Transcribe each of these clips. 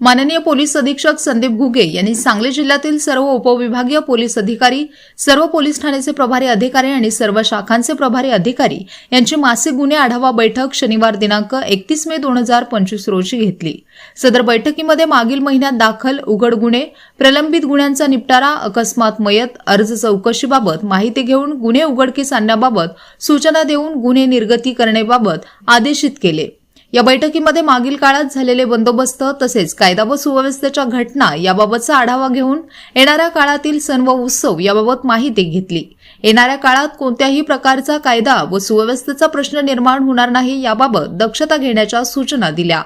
माननीय पोलीस अधीक्षक संदीप घुगे यांनी सांगली जिल्ह्यातील सर्व उपविभागीय पोलीस अधिकारी सर्व पोलीस ठाण्याचे प्रभारी अधिकारी आणि सर्व शाखांचे प्रभारी अधिकारी यांची मासिक गुन्हे आढावा बैठक शनिवार दिनांक एकतीस मे दोन हजार पंचवीस रोजी घेतली. सदर बैठकीमध्ये मागील महिन्यात दाखल उघड गुन्हे प्रलंबित गुन्ह्यांचा निपटारा अकस्मात मयत अर्ज चौकशीबाबत माहिती घेऊन गुन्हे उघडकीस आणण्याबाबत सूचना देऊन गुन्हे निर्गती करण्याबाबत आदेशित केले. या बैठकीमध्ये मागील काळात झालेले बंदोबस्त तसेच कायदा व सुव्यवस्थेच्या घटना याबाबतचा आढावा घेऊन येणाऱ्या काळातील सण व उत्सव याबाबत माहिती घेतली. येणाऱ्या काळात कोणत्याही प्रकारचा कायदा व सुव्यवस्थेचा प्रश्न निर्माण होणार नाही याबाबत दक्षता घेण्याच्या सूचना दिल्या.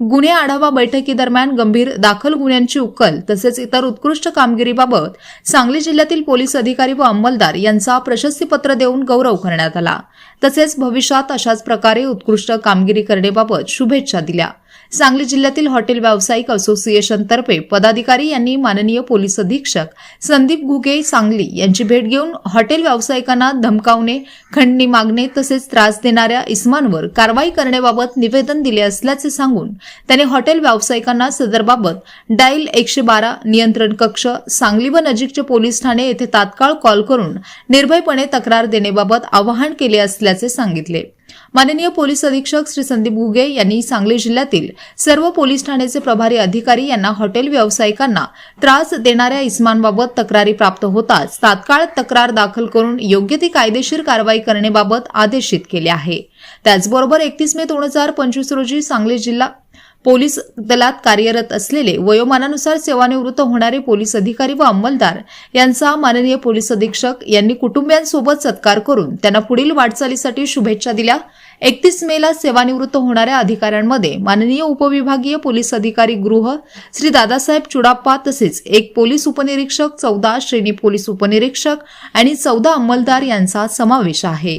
गुन्हे आढावा बैठकीदरम्यान गंभीर दाखल गुन्ह्यांची उकल तसेच इतर उत्कृष्ट कामगिरीबाबत सांगली जिल्ह्यातील पोलीस अधिकारी व अंमलदार यांचा प्रशस्तीपत्र देऊन गौरव करण्यात आला. तसेच भविष्यात अशाच प्रकारे उत्कृष्ट कामगिरी करण्याबाबत शुभेच्छा दिल्या. सांगली जिल्ह्यातील हॉटेल व्यावसायिक असोसिएशनतर्फे पदाधिकारी यांनी माननीय पोलीस अधीक्षक संदीप घुगे सांगली यांची भेट घेऊन हॉटेल व्यावसायिकांना धमकावणे खंडणी मागणे तसेच त्रास देणाऱ्या इस्मांवर कारवाई करण्याबाबत निवेदन दिले असल्याचे सांगून त्यांनी हॉटेल व्यावसायिकांना सदरबाबत डाईल एकशे बारा नियंत्रण कक्ष सांगली व नजीकचे पोलीस ठाणे येथे तात्काळ कॉल करून निर्भयपणे तक्रार देण्याबाबत आवाहन केले असल्याचे सांगितले. माननीय पोलीस अधीक्षक श्री संदीप घुगे यांनी सांगली जिल्ह्यातील सर्व पोलीस ठाण्याचे प्रभारी अधिकारी यांना हॉटेल व्यावसायिकांना त्रास देणाऱ्या इस्मांबाबत तक्रारी प्राप्त होताच तात्काळ तक्रार दाखल करून योग्य ती कायदेशीर कारवाई करण्याबाबत आदेशित केले आहे. त्याचबरोबर एकतीस मे दोन हजार पंचवीस रोजी सांगली जिल्हा पोलीस दलात कार्यरत असलेले वयोमानानुसार सेवानिवृत्त होणारे पोलीस अधिकारी व अंमलदार यांचा माननीय पोलीस अधीक्षक यांनी कुटुंबियांसोबत सत्कार करून त्यांना पुढील वाटचालीसाठी शुभेच्छा दिल्या. एकतीस मेला सेवानिवृत्त होणाऱ्या अधिकाऱ्यांमध्ये माननीय उपविभागीय पोलीस अधिकारी गृह श्री दादासाहेब चुडाप्पा तसेच एक पोलीस उपनिरीक्षक चौदा श्रेणी पोलीस उपनिरीक्षक आणि चौदा अंमलदार यांचा समावेश आहे.